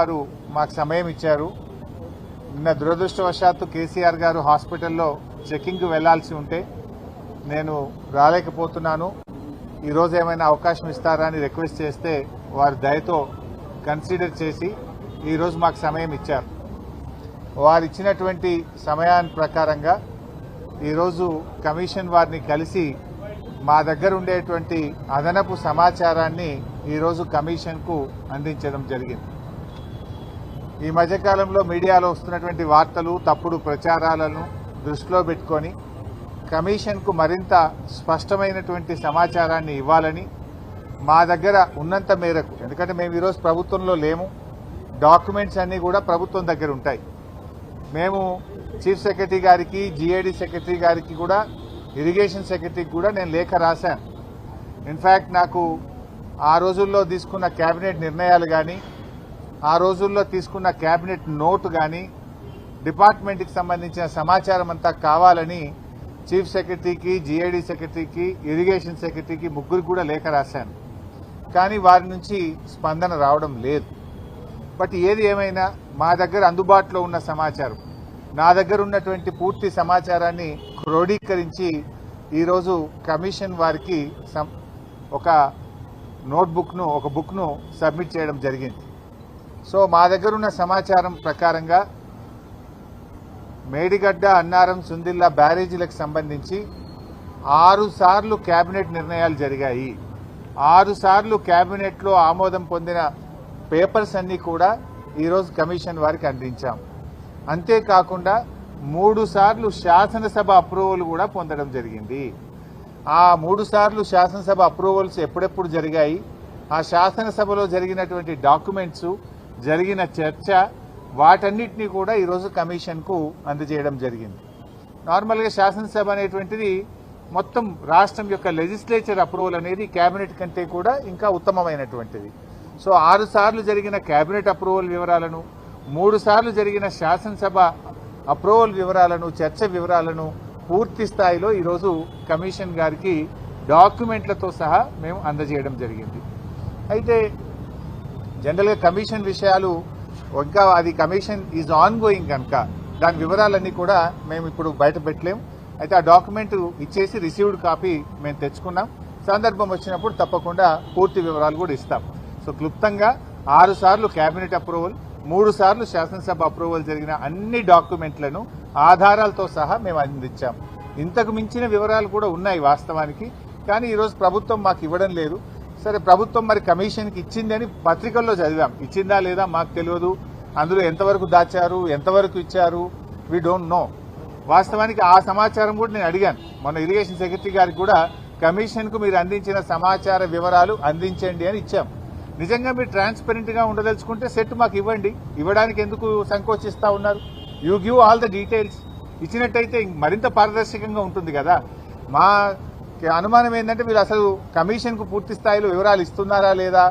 గారు మాకు సమయం ఇచ్చారు. నిన్న దురదృష్టవశాత్తు కేసీఆర్ గారు హాస్పిటల్లో చెకింగ్కి వెళ్ళాల్సి ఉంటే నేను రాలేకపోతున్నాను. ఈరోజు ఏమైనా అవకాశం ఇస్తారా అని రిక్వెస్ట్ చేస్తే వారి దయతో కన్సిడర్ చేసి ఈరోజు మాకు సమయం ఇచ్చారు. వారు ఇచ్చినటువంటి సమయాన్ని ప్రకారంగా ఈరోజు కమిషన్ వారిని కలిసి మా దగ్గర ఉండేటువంటి అదనపు సమాచారాన్ని ఈరోజు కమిషన్కు అందించడం జరిగింది. ఈ మధ్యకాలంలో మీడియాలో వస్తున్నటువంటి వార్తలు తప్పుడు ప్రచారాలను దృష్టిలో పెట్టుకొని కమిషన్కు మరింత స్పష్టమైనటువంటి సమాచారాన్ని ఇవ్వాలని మా దగ్గర ఉన్నంత మేరకు ఎందుకంటే మేము ఈరోజు ప్రభుత్వంలో లేము డాక్యుమెంట్స్ అన్నీ కూడా ప్రభుత్వం దగ్గర ఉంటాయి. మేము చీఫ్ సెక్రటరీ గారికి జిఐడి సెక్రటరీ గారికి కూడా ఇరిగేషన్ సెక్రటరీకి కూడా నేను లేఖ రాశాను. ఇన్ఫ్యాక్ట్ నాకు ఆ రోజుల్లో తీసుకున్న కేబినెట్ నిర్ణయాలు కానీ ఆ రోజుల్లో తీసుకున్న కేబినెట్ నోటు కానీ డిపార్ట్మెంట్కి సంబంధించిన సమాచారం అంతా కావాలని చీఫ్ సెక్రటరీకి జీఐడి సెక్రటరీకి ఇరిగేషన్ సెక్రటరీకి ముగ్గురికి కూడా లేఖ రాశాను. కానీ వారి నుంచి స్పందన రావడం లేదు. బట్ ఏది ఏమైనా మా దగ్గర అందుబాటులో ఉన్న సమాచారం నా దగ్గర ఉన్నటువంటి పూర్తి సమాచారాన్ని క్రోడీకరించి ఈరోజు కమిషన్ వారికి సం- ఒక నోట్బుక్ను ఒక బుక్ను సబ్మిట్ చేయడం జరిగింది. సో మా దగ్గర ఉన్న సమాచారం ప్రకారంగా మేడిగడ్డ అన్నారం సుందిల్లా బ్యారేజీలకు సంబంధించి ఆరు సార్లు కేబినెట్ నిర్ణయాలు జరిగాయి. ఆరు సార్లు కేబినెట్లో ఆమోదం పొందిన పేపర్స్ అన్నీ కూడా ఈరోజు కమిషన్ వారికి అందించాం. అంతేకాకుండా మూడు సార్లు శాసనసభ అప్రూవల్ కూడా పొందడం జరిగింది. ఆ మూడు సార్లు శాసనసభ అప్రూవల్స్ ఎప్పుడెప్పుడు జరిగాయి? ఆ శాసనసభలో జరిగినటువంటి డాక్యుమెంట్స్ జరిగిన చర్చ వాటన్నిటినీ కూడా ఈరోజు కమిషన్కు అందజేయడం జరిగింది. నార్మల్గా శాసనసభ అనేటువంటిది మొత్తం రాష్ట్రం యొక్క లెజిస్లేచర్ అప్రూవల్ అనేది కేబినెట్ కంటే కూడా ఇంకా ఉత్తమమైనటువంటిది. సో ఆరు సార్లు జరిగిన కేబినెట్ అప్రూవల్ వివరాలను మూడు సార్లు జరిగిన శాసనసభ అప్రూవల్ వివరాలను చర్చ వివరాలను పూర్తి స్థాయిలో ఈరోజు కమిషన్ గారికి డాక్యుమెంట్లతో సహా మేము అందజేయడం జరిగింది. అయితే జనరల్గా కమిషన్ విషయాలు ఇంకా అది కమిషన్ ఈజ్ ఆన్ గోయింగ్ కనుక దాని వివరాలన్నీ కూడా మేము ఇప్పుడు బయట పెట్టలేము. అయితే ఆ డాక్యుమెంట్ ఇచ్చేసి రిసీవ్డ్ కాపీ మేము తెచ్చుకున్నాం. సందర్భం వచ్చినప్పుడు తప్పకుండా పూర్తి వివరాలు కూడా ఇస్తాం. సో క్లుప్తంగా ఆరు సార్లు కేబినెట్ అప్రూవల్ మూడు సార్లు శాసనసభ అప్రూవల్ జరిగిన అన్ని డాక్యుమెంట్లను ఆధారాలతో సహా మేము అందించాం. ఇంతకు మించిన వివరాలు కూడా ఉన్నాయి వాస్తవానికి కానీ ఈరోజు ప్రభుత్వం మాకు ఇవ్వడం లేదు. సరే ప్రభుత్వం మరి కమిషన్కి ఇచ్చింది అని పత్రికల్లో చదివాం. ఇచ్చిందా లేదా మాకు తెలియదు. అందులో ఎంతవరకు దాచారు ఎంతవరకు ఇచ్చారు వీ డోంట్ నో వాస్తవానికి ఆ సమాచారం కూడా నేను అడిగాను. మొన్న ఇరిగేషన్ సెక్రటరీ గారికి కూడా కమిషన్కు మీరు అందించిన సమాచార వివరాలు అందించండి అని ఇచ్చాం. నిజంగా మీరు ట్రాన్స్పరెంట్గా ఉండదలుచుకుంటే సెట్ మాకు ఇవ్వండి. ఇవ్వడానికి ఎందుకు సంకోచిస్తూ ఉన్నారు? You give all the details ఇచ్చినట్టయితే మరింత పారదర్శకంగా ఉంటుంది కదా. మా అనుమానం ఏంటంటే మీరు అసలు కమిషన్కు పూర్తి స్థాయిలో వివరాలు ఇస్తున్నారా లేదా?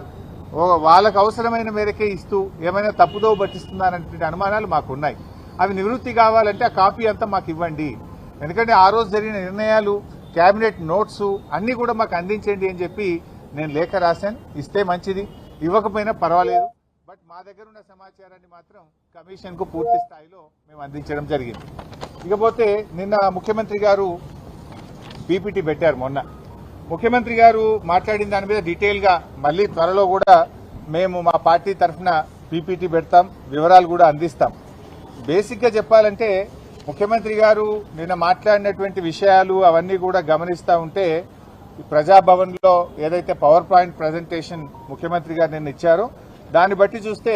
వాళ్ళకు అవసరమైన మేరకే ఇస్తూ ఏమైనా తప్పుదో పట్టిస్తున్నారనే అనుమానాలు మాకు ఉన్నాయి అవి నివృత్తి కావాలంటే ఆ కాపీ అంతా మాకు ఇవ్వండి. ఎందుకంటే ఆ రోజు జరిగిన నిర్ణయాలు క్యాబినెట్ నోట్స్ అన్నీ కూడా మాకు అందించండి అని చెప్పి నేను లేఖ రాశాను. ఇస్తే మంచిది ఇవ్వకపోయినా పర్వాలేదు. బట్ మా దగ్గర ఉన్న సమాచారాన్ని మాత్రం కమిషన్కు పూర్తి స్థాయిలో మేము అందించడం జరిగింది. ఇకపోతే నిన్న ముఖ్యమంత్రి గారు పీపీటీ పెట్టారు మొన్న. ముఖ్యమంత్రి గారు మాట్లాడిన దాని మీద డీటెయిల్గా మళ్ళీ త్వరలో కూడా మేము మా పార్టీ తరఫున పీపీటీ పెడతాం వివరాలు కూడా అందిస్తాం. బేసిక్గా చెప్పాలంటే ముఖ్యమంత్రి గారు నిన్న మాట్లాడినటువంటి విషయాలు అవన్నీ కూడా గమనిస్తా ఉంటే ప్రజాభవన్లో ఏదైతే పవర్ పాయింట్ ప్రజెంటేషన్ ముఖ్యమంత్రి గారు నిన్న ఇచ్చారో దాన్ని బట్టి చూస్తే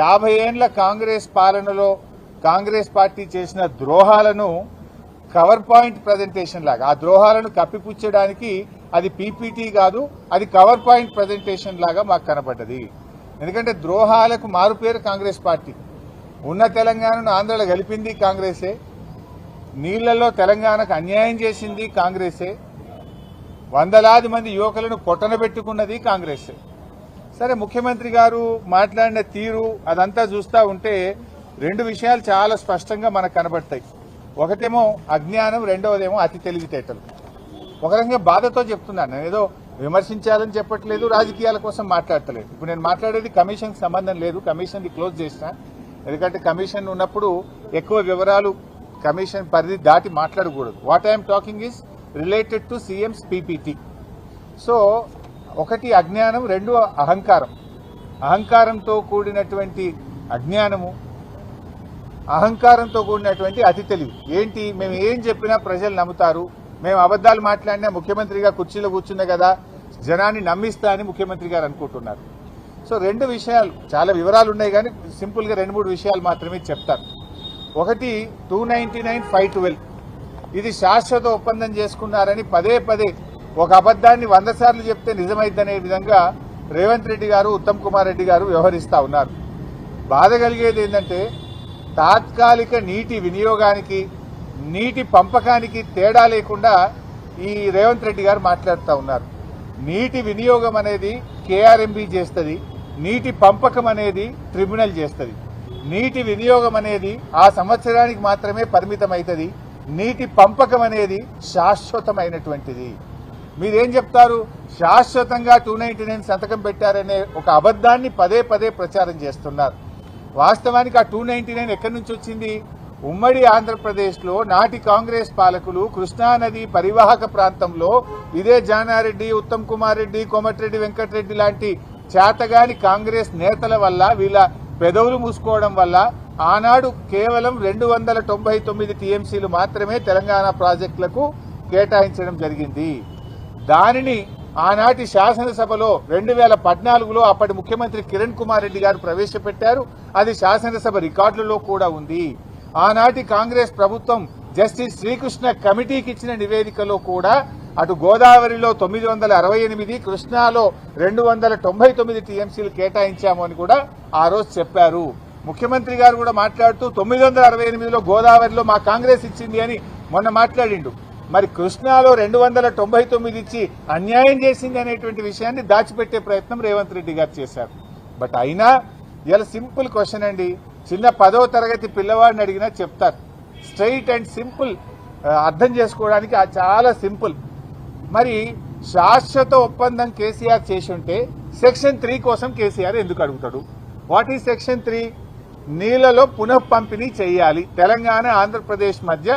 యాభై ఏండ్ల కాంగ్రెస్ పాలనలో కాంగ్రెస్ పార్టీ చేసిన ద్రోహాలను కవర్ పాయింట్ ప్రజెంటేషన్ లాగా. ఆ ద్రోహాలను కప్పిపుచ్చడానికి అది పీపీటీ కాదు అది కవర్ పాయింట్ ప్రజెంటేషన్ లాగా మాకు కనపడ్డది. ఎందుకంటే ద్రోహాలకు మారుపేరు కాంగ్రెస్ పార్టీ. ఉన్న తెలంగాణను ఆంధ్రలో గెలిపింది కాంగ్రెసే. నీళ్ళలో తెలంగాణకు అన్యాయం చేసింది కాంగ్రెసే. వందలాది మంది యువకులను పొట్టనబెట్టుకున్నది కాంగ్రెసే. సరే ముఖ్యమంత్రి గారు మాట్లాడిన తీరు అదంతా చూస్తా ఉంటే రెండు విషయాలు చాలా స్పష్టంగా మనకు కనబడతాయి. ఒకటేమో అజ్ఞానం రెండవదేమో అతి తెలివితేటలు. ఒక రకంగా బాధతో చెప్తున్నాను. నేను ఏదో విమర్శించాలని చెప్పట్లేదు రాజకీయాల కోసం మాట్లాడతలేదు. ఇప్పుడు నేను మాట్లాడేది కమిషన్కి సంబంధం లేదు కమిషన్ని క్లోజ్ చేసిన ఎందుకంటే కమిషన్ ఉన్నప్పుడు ఎక్కువ వివరాలు కమిషన్ పరిధి దాటి మాట్లాడకూడదు. What I'm talking is related to CM's PPT so ఒకటి అజ్ఞానం రెండు అహంకారం. అహంకారంతో కూడినటువంటి అజ్ఞానము అహంకారంతో కూడినటువంటి అతి తెలివి. ఏంటి? మేము ఏం చెప్పినా ప్రజలు నమ్ముతారు. మేము అబద్ధాలు మాట్లాడినా ముఖ్యమంత్రిగా కుర్చీలో కూర్చున్నా కదా జనాన్ని నమ్మిస్తా అని ముఖ్యమంత్రి గారు అనుకుంటున్నారు. సో రెండు విషయాలు చాలా వివరాలు ఉన్నాయి కానీ సింపుల్గా రెండు మూడు విషయాలు మాత్రమే చెప్తాను. ఒకటి two ninety nine five twelve ఇది శాశ్వత ఒప్పందం చేసుకున్నారని పదే పదే ఒక అబద్దాన్ని వంద సార్లు చెప్తే నిజమైద్దనే విధంగా రేవంత్ రెడ్డి గారు ఉత్తమ్ కుమార్ రెడ్డి గారు వ్యవహరిస్తా ఉన్నారు. బాధ కలిగేది ఏంటంటే తాత్కాలిక నీటి వినియోగానికి నీటి పంపకానికి తేడా లేకుండా ఈ రేవంత్ రెడ్డి గారు మాట్లాడుతూ ఉన్నారు. నీటి వినియోగం అనేది కేఆర్ఎంబి చేస్తుంది నీటి పంపకం అనేది ట్రిబ్యునల్ చేస్తుంది. నీటి వినియోగం అనేది ఆ సంవత్సరానికి మాత్రమే పరిమితమవుతుంది నీటి పంపకం అనేది శాశ్వతమైనటువంటిది. మీరేం చెప్తారు? శాశ్వతంగా టూ నైన్టీ నైన్ సంతకం పెట్టారనే ఒక అబద్ధాన్ని పదే పదే ప్రచారం చేస్తున్నారు. వాస్తవానికి ఆ టూ నైన్టీ నైన్ ఎక్కడి నుంచి వచ్చింది? ఉమ్మడి ఆంధ్రప్రదేశ్లో నాటి కాంగ్రెస్ పాలకులు కృష్ణానది పరివాహక ప్రాంతంలో ఇదే జానారెడ్డి ఉత్తమ్ కుమార్ రెడ్డి కోమటిరెడ్డి వెంకటరెడ్డి లాంటి చేతగాని కాంగ్రెస్ నేతల వల్ల వీళ్ళ పెదవులు మూసుకోవడం వల్ల ఆనాడు కేవలం రెండు వందల తొంభై తొమ్మిది టీఎంసీలు మాత్రమే తెలంగాణ ప్రాజెక్టులకు కేటాయించడం జరిగింది. దానిని ఆనాటి శాసనసభలో రెండు వేల పద్నాలుగులో అప్పటి ముఖ్యమంత్రి కిరణ్ కుమార్ రెడ్డి గారు ప్రవేశపెట్టారు. అది శాసనసభ రికార్డులలో కూడా ఉంది. ఆనాటి కాంగ్రెస్ ప్రభుత్వం జస్టిస్ శ్రీకృష్ణ కమిటీకి ఇచ్చిన నివేదికలో కూడా అటు గోదావరిలో తొమ్మిది వందల అరవై ఎనిమిది కృష్ణాలో రెండు వందల తొంభై తొమ్మిది టీఎంసీలు కేటాయించాము అని కూడా ఆ రోజు చెప్పారు. ముఖ్యమంత్రి గారు కూడా మాట్లాడుతూ తొమ్మిది వందల అరవై ఎనిమిదిలో గోదావరిలో మా కాంగ్రెస్ ఇచ్చింది అని మొన్న మాట్లాడిండు. మరి కృష్ణాలో రెండు వందల తొంభై తొమ్మిది ఇచ్చి అన్యాయం చేసింది అనేటువంటి విషయాన్ని దాచిపెట్టే ప్రయత్నం రేవంత్ రెడ్డి గారు చేశారు. బట్ అయినా ఇలా సింపుల్ క్వశ్చన్ అండి. చిన్న పదవ తరగతి పిల్లవాడిని అడిగినా చెప్తారు. స్ట్రైట్ అండ్ సింపుల్ అర్థం చేసుకోవడానికి చాలా సింపుల్. మరి శాశ్వత ఒప్పందం కేసీఆర్ చేసి ఉంటే సెక్షన్ త్రీ కోసం కేసీఆర్ ఎందుకు అడుగుతాడు? వాట్ ఈ సెక్షన్ త్రీ? నీళ్ళలో పునఃపంపిణీ చేయాలి. తెలంగాణ ఆంధ్రప్రదేశ్ మధ్య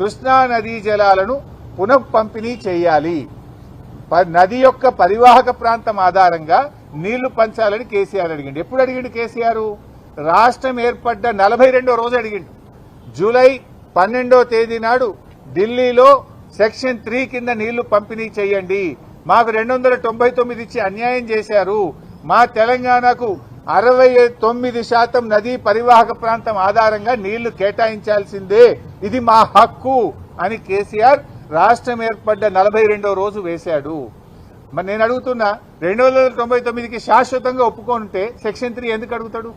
కృష్ణా నదీ జలాలను పునఃపంపిణీ చేయాలి. ప- నది యొక్క పరివాహక ప్రాంతం ఆధారంగా నీళ్ళు పంచాలని కేసీఆర్ అడిగిండు. ఎప్పుడు అడిగిండు కేసీఆర్? రాష్ట్రం ఏర్పడ్డ నలభై రెండో రోజు అడిగిండు. జూలై పన్నెండో తేదీ నాడు ఢిల్లీలో సెక్షన్ త్రీ కింద నీళ్ళు పంపిణీ చేయండి. మాకు రెండు వందల తొంభై ఇచ్చి అన్యాయం చేశారు. మా తెలంగాణకు అరవై తొమ్మిది శాతం నదీ పరివాహక ప్రాంతం ఆధారంగా నీళ్ళు కేటాయించాల్సిందే. ఇది మా హక్కు అని కేసీఆర్ రాష్ట్రం ఏర్పడ్డ నలభై రెండో రోజు వేశాడు. మరి నేను అడుగుతున్నా రెండు వందల తొంభై తొమ్మిదికి శాశ్వతంగా ఒప్పుకుంటే సెక్షన్ త్రీ ఎందుకు అడుగుతాడు?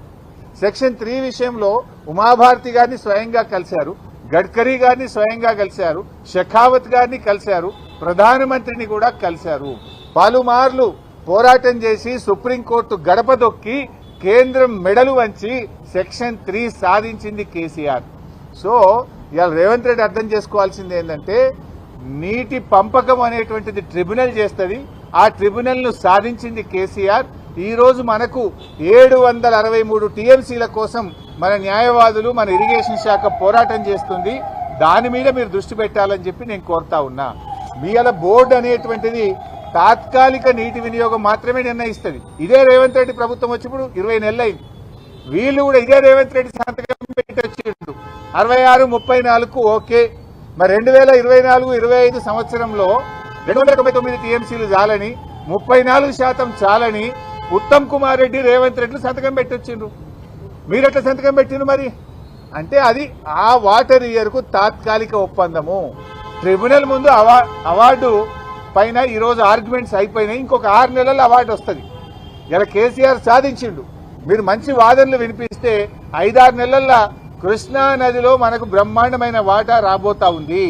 సెక్షన్ త్రీ విషయంలో ఉమాభారతి గారిని స్వయంగా కలిశారు గడ్కరీ గారిని స్వయంగా కలిశారు షెఖావత్ గారిని కలిశారు ప్రధానమంత్రిని కూడా కలిశారు. పలుమార్లు పోరాటం చేసి సుప్రీంకోర్టు గడపదొక్కి కేంద్రం మెడలు వంచి సెక్షన్ త్రీ సాధించింది కేసీఆర్. సో ఇవాళ రేవంత్ రెడ్డి అర్థం చేసుకోవాల్సింది ఏంటంటే నీటి పంపకం అనేటువంటిది ట్రిబ్యునల్ చేస్తుంది. ఆ ట్రిబ్యునల్ను సాధించింది కేసీఆర్. ఈరోజు మనకు ఏడు వందల అరవై మూడు టీఎంసీల కోసం మన న్యాయవాదులు మన ఇరిగేషన్ శాఖ పోరాటం చేస్తుంది. దాని మీద మీరు దృష్టి పెట్టాలని చెప్పి నేను కోరుతా ఉన్నా. మీ అలా బోర్డు అనేటువంటిది తాత్కాలిక నీటి వినియోగం మాత్రమే నిర్ణయిస్తుంది. ఇదే రేవంత్ రెడ్డి ప్రభుత్వం వచ్చినప్పుడు ఇరవై నెలలైంది. వీళ్ళు కూడా ఇదే రేవంత్ రెడ్డి సంతకం పెట్టి వచ్చిండు అరవై ఆరు ముప్పై నాలుగు ఓకే. మరి రెండు వేల ఇరవై నాలుగు ఇరవై ఐదు సంవత్సరంలో రెండు వందల తొంభై తొమ్మిది టీఎంసీలు చాలని ముప్పై నాలుగు శాతం చాలని ఉత్తమ్ కుమార్ రెడ్డి రేవంత్ రెడ్డి సంతకం పెట్టి వచ్చిండ్రు. మీరు ఎట్లా సంతకం పెట్టిండ్రు మరి? అంటే అది ఆ వాటర్ ఇయర్కు తాత్కాలిక ఒప్పందము. ట్రిబ్యునల్ ముందు అవార్డు పైన ఈరోజు ఆర్గ్యుమెంట్స్ అయిపోయినాయి. ఇంకొక ఆరు నెలలు అవార్డు వస్తుంది. ఇలా కేసీఆర్ సాధించిండు. మీరు మంచి వాదనలు వినిపిస్తే ఐదారు నెలల్లో కృష్ణా నదిలో మనకు బ్రహ్మాండమైన వాటా రాబోతా ఉంది.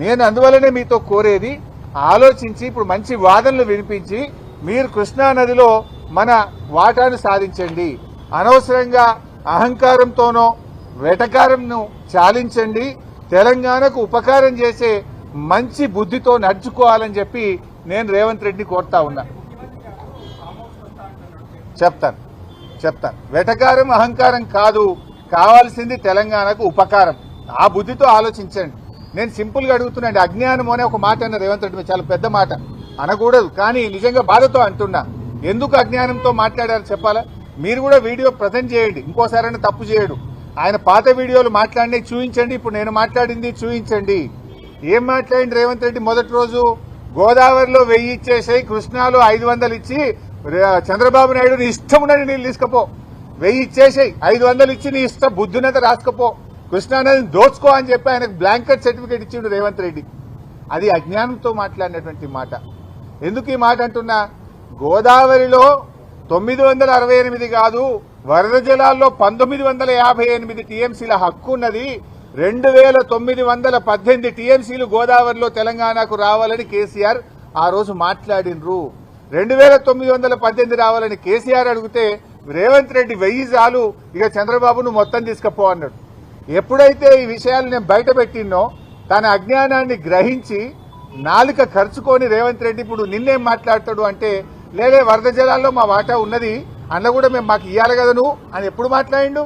నేను అందువల్లనే మీతో కోరేది ఆలోచించి ఇప్పుడు మంచి వాదనలు వినిపించి మీరు కృష్ణా నదిలో మన వాటాను సాధించండి. అనవసరంగా అహంకారంతోనో వెటకారంను చాలించండి. తెలంగాణకు ఉపకారం చేసే మంచి బుద్ధితో నడుచుకోవాలని చెప్పి నేను రేవంత్ రెడ్డిని కోరుతా ఉన్నా. చెప్తాను. చెప్తాను. వెటకారం అహంకారం కాదు. కావాల్సింది తెలంగాణకు ఉపకారం. ఆ బుద్ధితో ఆలోచించండి. నేను సింపుల్గా అడుగుతున్నాండి. అజ్ఞానం అనే ఒక మాట అన్న రేవంత్ రెడ్డి చాలా పెద్ద మాట. అనకూడదు. కానీ నిజంగా బాధతో అంటున్నా. ఎందుకు అజ్ఞానంతో మాట్లాడారు చెప్పాలా? మీరు కూడా వీడియో ప్రజెంట్ చేయండి. ఇంకోసారైనా తప్పు చేయడు. ఆయన పాత వీడియోలు మాట్లాడినవి చూపించండి ఇప్పుడు నేను మాట్లాడింది చూపించండి ఏం మాట్లాడింది రేవంత్ రెడ్డి మొదటి రోజు? గోదావరిలో వెయ్యి ఇచ్చేసాయి కృష్ణాలో ఐదు వందలు ఇచ్చి చంద్రబాబు నాయుడు నీ ఇష్టం ఉన్నది నీళ్ళు తీసుకపో. వెయ్యి ఇచ్చేసాయి ఐదు వందలు ఇచ్చి నీ ఇష్టం బుద్ధినంత రాసుకపో. కృష్ణానదిని దోచుకో అని చెప్పి ఆయనకు బ్లాంకెట్ సర్టిఫికేట్ ఇచ్చిండు రేవంత్ రెడ్డి. అది అజ్ఞానంతో మాట్లాడినటువంటి మాట. ఎందుకు ఈ మాట అంటున్నా? గోదావరిలో తొమ్మిది వందల అరవై ఎనిమిది కాదు వరద జలాల్లో పంతొమ్మిది వందల యాభై ఎనిమిది టీఎంసీల హక్కు ఉన్నది రెండు వేల తొమ్మిది వందల పద్దెనిమిది టీఎంసీలు గోదావరిలో తెలంగాణకు రావాలని కేసీఆర్ ఆ రోజు మాట్లాడినరు రెండు వేల తొమ్మిది వందల పద్దెనిమిది రావాలని కేసీఆర్ అడిగితే రేవంత్ రెడ్డి వెయ్యి చాలు ఇక చంద్రబాబును మొత్తం తీసుకపో అన్నాడు. ఎప్పుడైతే ఈ విషయాలు నేను బయట పెట్టినో తన అజ్ఞానాన్ని గ్రహించి నాలుక ఖర్చుకొని రేవంత్ రెడ్డి ఇప్పుడు నిన్నేం మాట్లాడతాడు అంటే లేలే వరద జలాల్లో మా వాటా ఉన్నది అందులో కూడా మేము మాకు ఇవ్వాలి కదా నువ్వు అని ఎప్పుడు మాట్లాడిండు?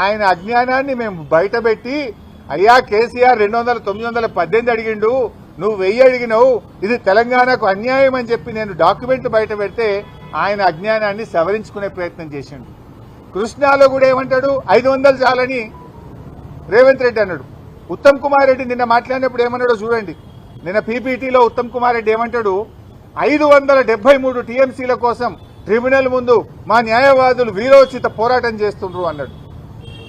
ఆయన అజ్ఞానాన్ని మేము బయటపెట్టి అయ్యా కేసీఆర్ రెండు వందల తొమ్మిది వందల పద్దెనిమిది అడిగిండు నువ్వు వెయ్యి అడిగినావు ఇది తెలంగాణకు అన్యాయం అని చెప్పి నేను డాక్యుమెంట్ బయట పెడితే ఆయన అజ్ఞానాన్ని సవరించుకునే ప్రయత్నం చేసిండు. కృష్ణాలో కూడా ఏమంటాడు? ఐదు వందలు చాలని రేవంత్ రెడ్డి అన్నాడు. ఉత్తమ్ కుమార్ రెడ్డి నిన్న మాట్లాడినప్పుడు ఏమన్నాడో చూడండి. నిన్న పీపీటీలో ఉత్తమ్ కుమార్ రెడ్డి ఏమంటాడు? ఐదు వందల డెబ్బై మూడు టీఎంసీల కోసం ట్రిబ్యునల్ ముందు మా న్యాయవాదులు వీరోచిత పోరాటం చేస్తుండ్రు అన్నాడు.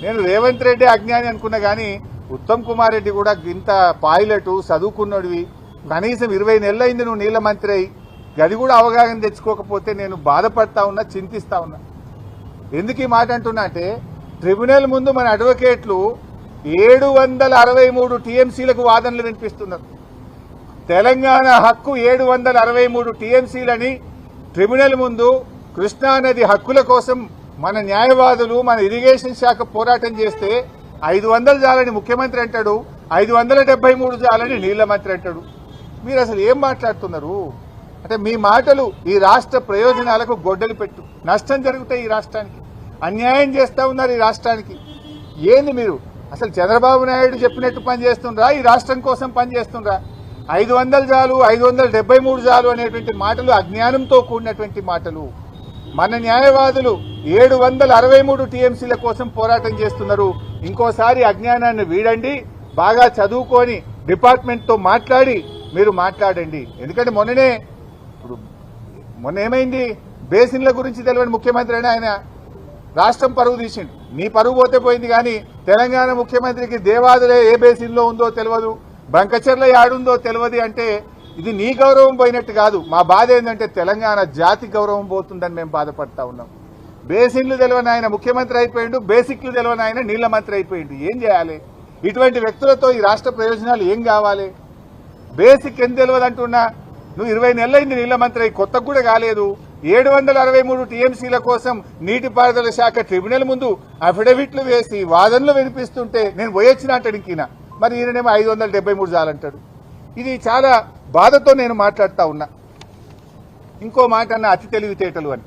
నేను రేవంత్ రెడ్డి అజ్ఞాని అనుకున్నా కానీ ఉత్తమ్ కుమార్ రెడ్డి కూడా ఇంత పైలట్ చదువుకున్నడివి. కనీసం ఇరవై నెలలైంది నువ్వు నీళ్ళ మంత్రి అయి. గది కూడా అవగాహన తెచ్చుకోకపోతే నేను బాధపడతా ఉన్నా చింతిస్తా ఉన్నా. ఎందుకు ఈ మాట అంటున్నా అంటే ట్రిబ్యునల్ ముందు మన అడ్వకేట్లు ఏడు వందల అరవై మూడు టీఎంసీలకు వాదనలు వినిపిస్తున్నారు. తెలంగాణ హక్కు ఏడు వందల అరవై మూడు టీఎంసీలని ట్రిబ్యునల్ ముందు కృష్ణానది హక్కుల కోసం మన న్యాయవాదులు మన ఇరిగేషన్ శాఖ పోరాటం చేస్తే ఐదు వందలు చాలని ముఖ్యమంత్రి అంటాడు ఐదు వందల డెబ్బై మూడు చాలని నీళ్ళ మంత్రి అంటాడు. మీరు అసలు ఏం మాట్లాడుతున్నారు? అంటే మీ మాటలు ఈ రాష్ట్ర ప్రయోజనాలకు గొడ్డలు పెట్టు. నష్టం జరుగుతాయి ఈ రాష్ట్రానికి. అన్యాయం చేస్తూ ఉన్నారు ఈ రాష్ట్రానికి. ఏంది మీరు? అసలు చంద్రబాబు నాయుడు చెప్పినట్టు పని చేస్తుండ్రా? ఈ రాష్ట్రం కోసం పని చేస్తుండ్రా? ఐదు వందలు చాలు ఐదు వందల డెబ్బై మూడు చాలు అనేటువంటి మాటలు అజ్ఞానంతో కూడినటువంటి మాటలు. మన న్యాయవాదులు ఏడు వందల అరవై మూడు టీఎంసీల కోసం పోరాటం చేస్తున్నారు. ఇంకోసారి అజ్ఞానాన్ని వీడండి బాగా చదువుకొని డిపార్ట్మెంట్తో మాట్లాడి మీరు మాట్లాడండి. ఎందుకంటే మొన్ననే ఇప్పుడు మొన్న ఏమైంది? బేసిన్ల గురించి తెలియని ముఖ్యమంత్రి అని ఆయన రాష్ట్రం పరువు తీసిండు. నీ పరువు పోతే పోయింది కానీ తెలంగాణ ముఖ్యమంత్రికి దేవాదులే ఏ బేసిన్లో ఉందో తెలియదు బంకచెర్ల యాడుందో తెలియదు అంటే ఇది నీ గౌరవం పోయినట్టు కాదు. మా బాధ ఏంటంటే తెలంగాణ జాతి గౌరవం పోతుందని మేము బాధపడతా ఉన్నాం. బేసిన్లు తెలియని ఆయన ముఖ్యమంత్రి అయిపోయిండు బేసిక్లు తెలియని ఆయన నీళ్ళ మంత్రి అయిపోయిండు. ఏం చేయాలి? ఇటువంటి వ్యక్తులతో ఈ రాష్ట్ర ప్రయోజనాలు ఏం కావాలి? బేసిక్ ఎంత తెలియదు అంటున్నా? నువ్వు ఇరవై నెలలైంది నీళ్ళ మంత్రి అయి కొత్త కూడా కాలేదు. ఏడు వందల అరవై మూడు టీఎంసీల కోసం నీటిపారుదల శాఖ ట్రిబ్యునల్ ముందు అఫిడవిట్లు వేసి వాదనలు వినిపిస్తుంటే నేను పోయొచ్చిన అంటాడు ఇంకిన మరి ఈయననేమో ఐదు వందల డెబ్బై మూడు చాలంటాడు. ఇది చాలా బాధతో నేను మాట్లాడుతూ ఉన్నా. ఇంకో మాట అన్న అతి తెలివితేటలు అని.